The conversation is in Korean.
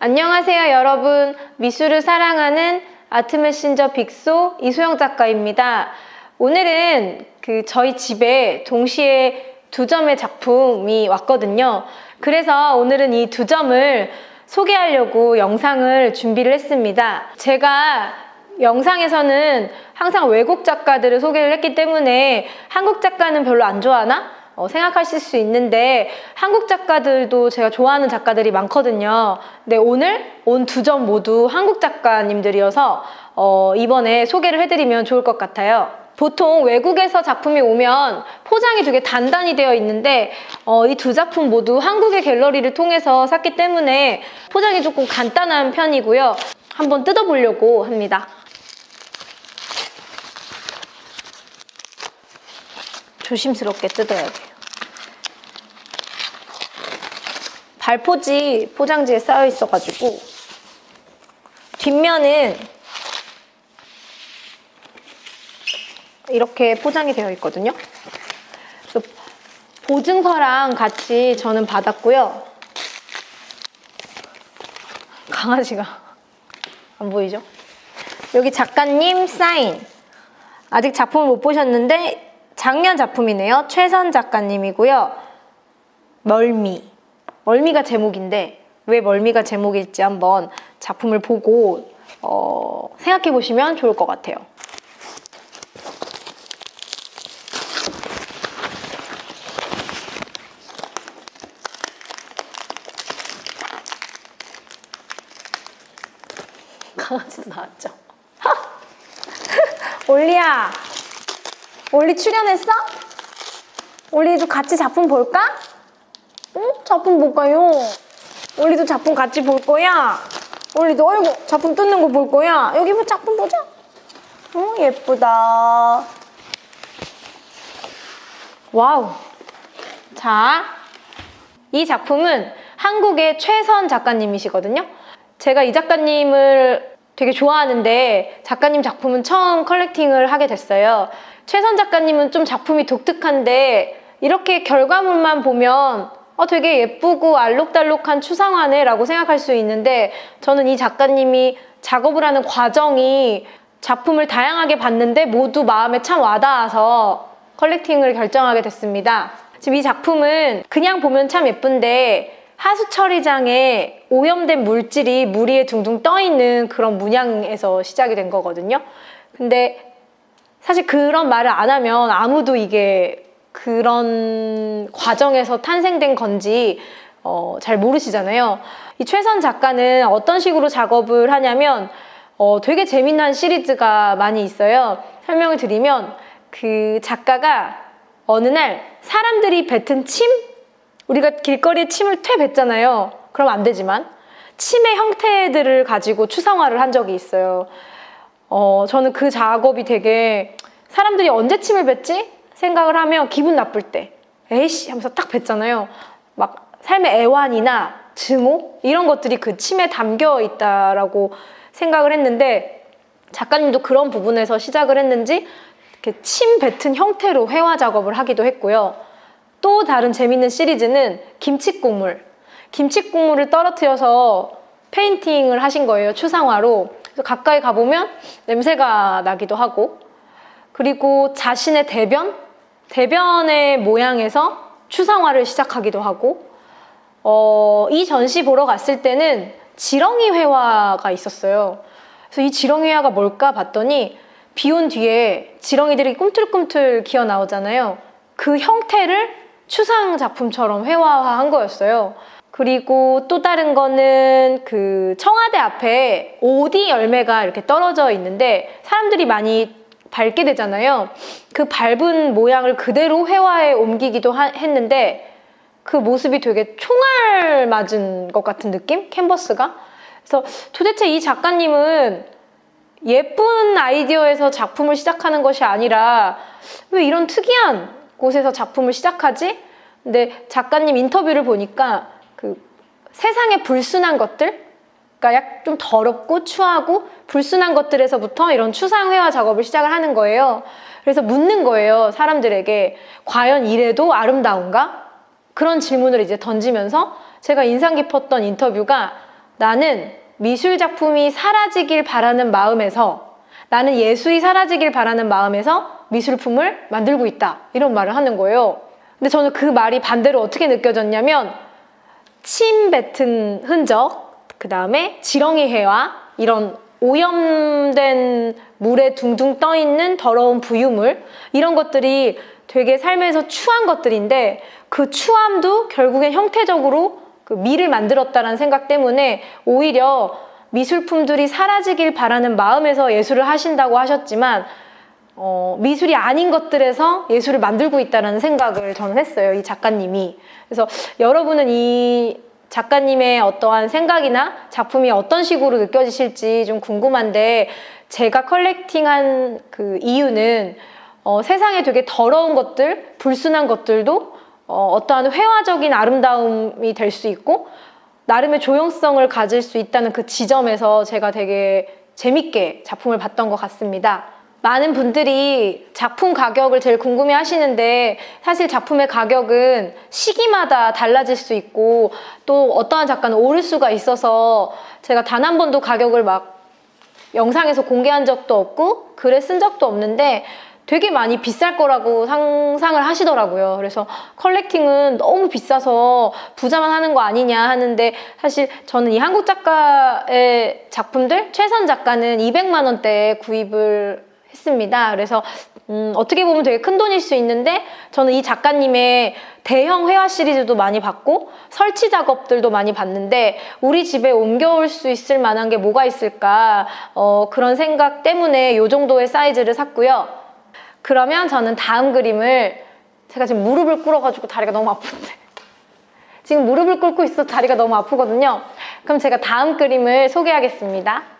안녕하세요, 여러분. 미술을 사랑하는 아트 메신저 빅소 이소영 작가입니다. 오늘은 그 저희 집에 동시에 두 점의 작품이 왔거든요. 그래서 오늘은 이 두 점을 소개하려고 영상을 준비를 했습니다. 제가 영상에서는 항상 외국 작가들을 소개를 했기 때문에 한국 작가는 별로 안 좋아하나? 어, 생각하실 수 있는데 한국 작가들도 제가 좋아하는 작가들이 많거든요. 근데 오늘 온 두 점 모두 한국 작가님들이어서 어, 이번에 소개를 해드리면 좋을 것 같아요. 보통 외국에서 작품이 오면 포장이 되게 단단히 되어 있는데 어, 이 두 작품 모두 한국의 갤러리를 통해서 샀기 때문에 포장이 조금 간단한 편이고요. 한번 뜯어보려고 합니다. 조심스럽게 뜯어야 돼요. 발포지 포장지에 쌓여 있어가지고 뒷면은 이렇게 포장이 되어 있거든요. 보증서랑 같이 저는 받았고요. 강아지가 안 보이죠? 여기 작가님 사인. 아직 작품을 못 보셨는데 작년 작품이네요. 최선 작가님이고요. 멀미. 멀미가 제목인데 왜 멀미가 제목일지 한번 작품을 보고 어, 생각해 보시면 좋을 것 같아요. 강아지도 나왔죠. 올리야, 올리 출연했어? 올리도 같이 작품 볼까? 응? 작품 볼까요? 올리도 작품 같이 볼 거야? 올리도 어이구 작품 뜯는 거 볼 거야? 여기 뭐 작품 보자. 어 예쁘다. 와우. 자, 이 작품은 한국의 최선 작가님이시거든요. 제가 이 작가님을 되게 좋아하는데 작가님 작품은 처음 컬렉팅을 하게 됐어요. 최선 작가님은 좀 작품이 독특한데 이렇게 결과물만 보면 어, 되게 예쁘고 알록달록한 추상화네 라고 생각할 수 있는데 저는 이 작가님이 작업을 하는 과정이 작품을 다양하게 봤는데 모두 마음에 참 와닿아서 컬렉팅을 결정하게 됐습니다. 지금 이 작품은 그냥 보면 참 예쁜데 하수 처리장에 오염된 물질이 물 위에 둥둥 떠 있는 그런 문양에서 시작이 된 거거든요. 근데 사실 그런 말을 안 하면 아무도 이게 그런 과정에서 탄생된 건지 어, 잘 모르시잖아요. 이 최선 작가는 어떤 식으로 작업을 하냐면 어, 되게 재미난 시리즈가 많이 있어요. 설명을 드리면 그 작가가 어느 날 사람들이 뱉은 침? 우리가 길거리에 침을 퇴 뱉잖아요. 그럼 안 되지만 침의 형태들을 가지고 추상화를 한 적이 있어요. 어, 저는 그 작업이 되게 사람들이 언제 침을 뱉지? 생각을 하면 기분 나쁠 때 에이씨 하면서 딱 뱉잖아요. 막 삶의 애환이나 증오 이런 것들이 그 침에 담겨 있다라고 생각을 했는데 작가님도 그런 부분에서 시작을 했는지 이렇게 침 뱉은 형태로 회화 작업을 하기도 했고요. 또 다른 재밌는 시리즈는 김치국물. 김치국물을 떨어뜨려서 페인팅을 하신 거예요. 추상화로. 가까이 가보면 냄새가 나기도 하고. 그리고 자신의 대변? 대변의 모양에서 추상화를 시작하기도 하고. 어, 이 전시 보러 갔을 때는 지렁이 회화가 있었어요. 그래서 이 지렁이 회화가 뭘까 봤더니 비 온 뒤에 지렁이들이 꿈틀꿈틀 기어 나오잖아요. 그 형태를 추상 작품처럼 회화한 거였어요. 그리고 또 다른 거는 그 청와대 앞에 오디 열매가 이렇게 떨어져 있는데 사람들이 많이 밟게 되잖아요. 그 밟은 모양을 그대로 회화에 옮기기도 하, 했는데 그 모습이 되게 총알 맞은 것 같은 느낌? 캔버스가? 그래서 도대체 이 작가님은 예쁜 아이디어에서 작품을 시작하는 것이 아니라 왜 이런 특이한 곳에서 작품을 시작하지? 근데 작가님 인터뷰를 보니까 그 세상에 불순한 것들, 그러니까 약 좀 더럽고 추하고 불순한 것들에서부터 이런 추상회화 작업을 시작을 하는 거예요. 그래서 묻는 거예요. 사람들에게 과연 이래도 아름다운가? 그런 질문을 이제 던지면서 제가 인상 깊었던 인터뷰가 나는 미술 작품이 사라지길 바라는 마음에서 나는 예술이 사라지길 바라는 마음에서 미술품을 만들고 있다. 이런 말을 하는 거예요. 근데 저는 그 말이 반대로 어떻게 느껴졌냐면 침 뱉은 흔적, 그 다음에 지렁이 해와 이런 오염된 물에 둥둥 떠 있는 더러운 부유물 이런 것들이 되게 삶에서 추한 것들인데 그 추함도 결국엔 형태적으로 그 미를 만들었다라는 생각 때문에 오히려 미술품들이 사라지길 바라는 마음에서 예술을 하신다고 하셨지만 어, 미술이 아닌 것들에서 예술을 만들고 있다는 생각을 저는 했어요. 이 작가님이. 그래서 여러분은 이 작가님의 어떠한 생각이나 작품이 어떤 식으로 느껴지실지 좀 궁금한데 제가 컬렉팅한 그 이유는 어, 세상에 되게 더러운 것들, 불순한 것들도 어, 어떠한 회화적인 아름다움이 될 수 있고 나름의 조형성을 가질 수 있다는 그 지점에서 제가 되게 재밌게 작품을 봤던 것 같습니다. 많은 분들이 작품 가격을 제일 궁금해 하시는데 사실 작품의 가격은 시기마다 달라질 수 있고 또 어떠한 작가는 오를 수가 있어서 제가 단 한 번도 가격을 막 영상에서 공개한 적도 없고 글에 쓴 적도 없는데 되게 많이 비쌀 거라고 상상을 하시더라고요. 그래서 컬렉팅은 너무 비싸서 부자만 하는 거 아니냐 하는데 사실 저는 이 한국 작가의 작품들 최선 작가는 200만 원대에 구입을 했습니다. 그래서 음, 어떻게 보면 되게 큰 돈일 수 있는데 저는 이 작가님의 대형 회화 시리즈도 많이 봤고 설치 작업들도 많이 봤는데 우리 집에 옮겨올 수 있을 만한 게 뭐가 있을까 어, 그런 생각 때문에 이 정도의 사이즈를 샀고요. 그러면 저는 다음 그림을 제가 지금 무릎을 꿇어가지고 다리가 너무 아픈데 지금 무릎을 꿇고 있어 다리가 너무 아프거든요. 그럼 제가 다음 그림을 소개하겠습니다.